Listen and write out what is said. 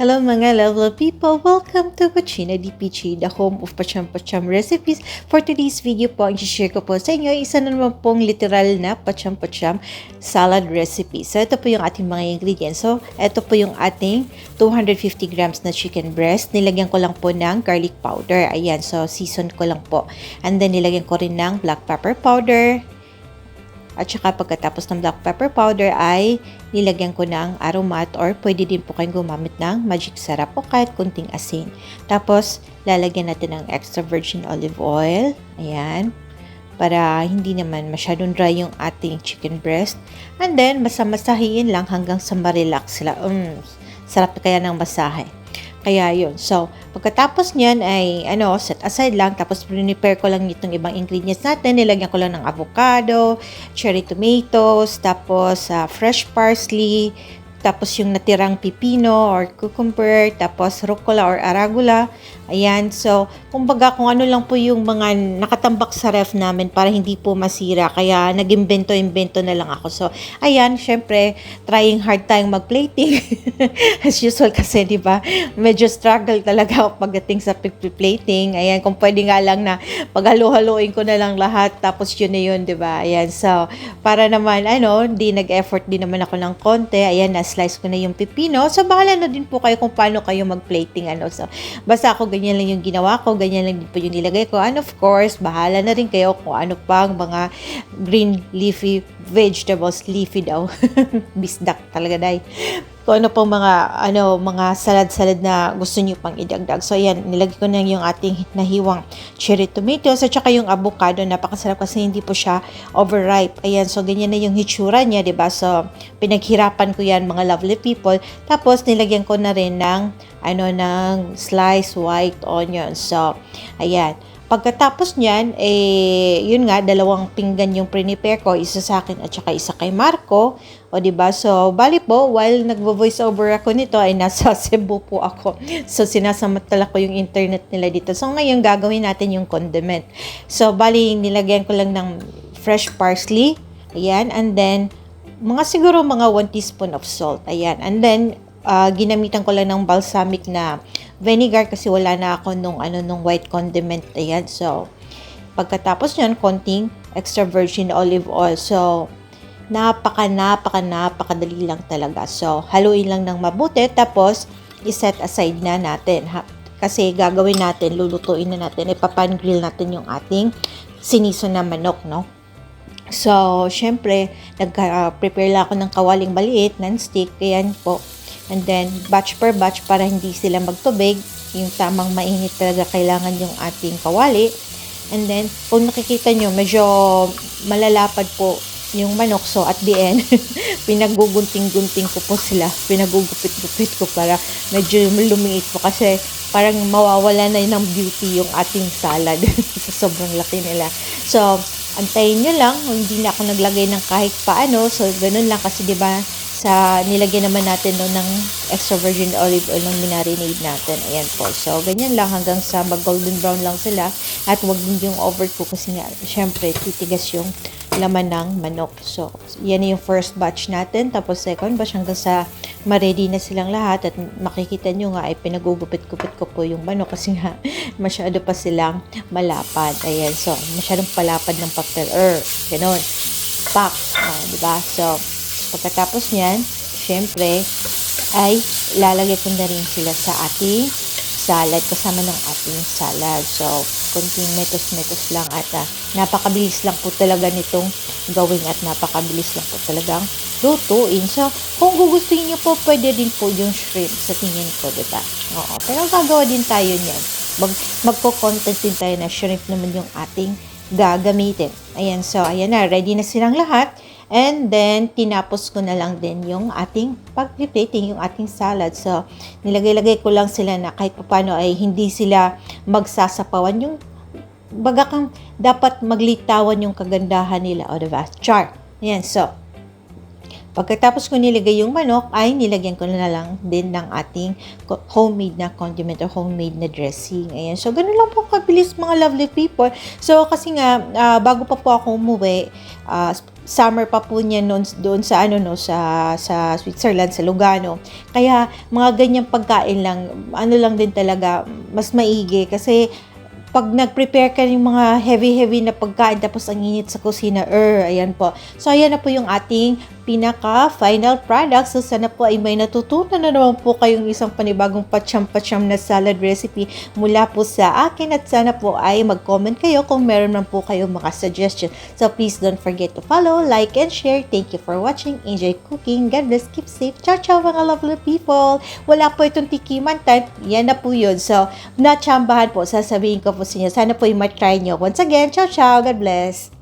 Hello mga lovely people! Welcome to di Pichi, the home of pacham-pacham recipes. For today's video po, ang share ko po sa inyo, isa na naman pong literal na pacham-pacham salad recipe. So, ito po yung ating mga ingredients. So, ito po yung ating 250 grams na chicken breast. Nilagyan ko lang po ng garlic powder. Ayan, so season ko lang po. And then, nilagyan ko rin ng black pepper powder, at saka pagkatapos ng black pepper powder ay nilagyan ko ng aromat or pwede din po kayong gumamit ng magic syrup o kahit kunting asin. Tapos lalagyan natin ng extra virgin olive oil. Ayan. Para hindi naman masyadong dry yung ating chicken breast. And then masamasahiin lang hanggang sa ma-relax sila. Um, sarap kaya ng masahe. Kaya yun. So, pagkatapos niyan ay ano, set aside lang. Tapos prepare ko lang itong ibang ingredients natin. Nilagyan ko lang ng avocado, cherry tomatoes, tapos uh, fresh parsley, tapos yung natirang pipino or cucumber, tapos rucola or arugula. Ayan, so kumbaga kung ano lang po yung mga nakatambak sa ref namin para hindi po masira. Kaya nag-imbento-imbento na lang ako. So, ayan, syempre, trying hard tayong mag-plating. As usual kasi, di ba? Medyo struggle talaga ako pagdating sa plating. Ayan, kung pwede nga lang na paghalo-haloin ko na lang lahat, tapos yun na yun, di ba? Ayan, so, para naman, ano, di nag-effort din naman ako ng konti. Ayan, na-slice ko na yung pipino. So, bahala na din po kayo kung paano kayo mag-plating, ano. So, basta ako ganyan lang yung ginawa ko, ganyan lang din po yung nilagay ko. And of course, bahala na rin kayo kung ano pang mga green leafy vegetables, leafy daw. Bisdak talaga dahil. Kung ano pang mga, ano, mga salad-salad na gusto niyo pang idagdag. So, ayan, nilagay ko na yung ating nahiwang cherry tomatoes at saka yung avocado. Napakasarap kasi hindi po siya overripe. Ayan, so ganyan na yung hitsura niya, di ba? So, pinaghirapan ko yan, mga lovely people. Tapos, nilagyan ko na rin ng, ano, ng sliced white onion. So, ayan. Pagkatapos niyan, eh, yun nga, dalawang pinggan yung prepare ko, isa sa akin at saka isa kay Marco. O, di ba So, bali po, while nagvo-voice over ako nito, ay nasa Cebu po ako. So, sinasamantala ko yung internet nila dito. So, ngayon, gagawin natin yung condiment. So, bali, nilagyan ko lang ng fresh parsley. Ayan. And then, mga siguro mga 1 teaspoon of salt. Ayan. And then, uh, ginamitan ko lang ng balsamic na vinegar kasi wala na ako nung ano nung white condiment ayan so pagkatapos niyan konting extra virgin olive oil so napaka napaka napakadali lang talaga so haluin lang ng mabuti tapos iset aside na natin ha? kasi gagawin natin lulutuin na natin ipapan grill natin yung ating siniso na manok no So, syempre, nag-prepare lang ako ng kawaling maliit, non-stick, ayan po. And then, batch per batch para hindi sila magtubig. Yung tamang mainit talaga kailangan yung ating kawali. And then, kung nakikita nyo, medyo malalapad po yung manok. So, at the end, pinagugunting-gunting ko po sila. Pinagugupit-gupit ko para medyo lumiit po kasi parang mawawala na ng beauty yung ating salad sa sobrang laki nila. So, antayin nyo lang. Hindi na ako naglagay ng kahit paano. So, ganun lang kasi 'di ba sa nilagyan naman natin no ng extra virgin olive oil ng minarinade natin. Ayan po. So, ganyan lang hanggang sa mag golden brown lang sila at wag din yung overcook kasi nga syempre titigas yung laman ng manok. So, yan yung first batch natin. Tapos second batch hanggang sa ma-ready na silang lahat at makikita nyo nga ay pinagugupit-gupit ko po yung manok kasi nga masyado pa silang malapad. Ayan. So, masyadong palapad ng papel. Er, ganun. Pak. Oh, diba? So, Pagkatapos niyan, syempre, ay lalagay ko na rin sila sa ating salad kasama ng ating salad. So, konting metos-metos lang at uh, napakabilis lang po talaga nitong gawin at napakabilis lang po talagang lutuin. So, kung gugustuhin niyo po, pwede din po yung shrimp sa tingin ko, di ba? Oo. Pero gagawa din tayo niyan. Mag, magko-content din tayo na shrimp naman yung ating gagamitin. Ayan, so, ayan na. Ready na silang lahat. And then, tinapos ko na lang din yung ating pag-plating, yung ating salad. So, nilagay-lagay ko lang sila na kahit paano ay hindi sila magsasapawan. Yung baga kang dapat maglitawan yung kagandahan nila. O, diba? Char. Yan. So, Pagkatapos ko nilagay yung manok, ay nilagyan ko na lang din ng ating homemade na condiment or homemade na dressing. Ayan. So, ganun lang po kabilis mga lovely people. So, kasi nga, uh, bago pa po ako umuwi, uh, summer pa po niya noon doon sa ano no sa sa Switzerland sa Lugano. Kaya mga ganyang pagkain lang ano lang din talaga mas maigi kasi pag nag-prepare ka ng mga heavy-heavy na pagkain tapos ang init sa kusina, er, ayan po. So, ayan na po yung ating pinaka-final product. So, sana po ay may natutunan na naman po kayong isang panibagong pacham-pacham na salad recipe mula po sa akin at sana po ay mag-comment kayo kung meron man po kayong mga suggestion. So, please don't forget to follow, like, and share. Thank you for watching. Enjoy cooking. God bless. Keep safe. Ciao, ciao mga lovely people. Wala po itong tikiman time. Yan na po yun. So, natsambahan po. Sasabihin ko po sa inyo. Sana po i-try nyo. Once again, ciao, ciao. God bless.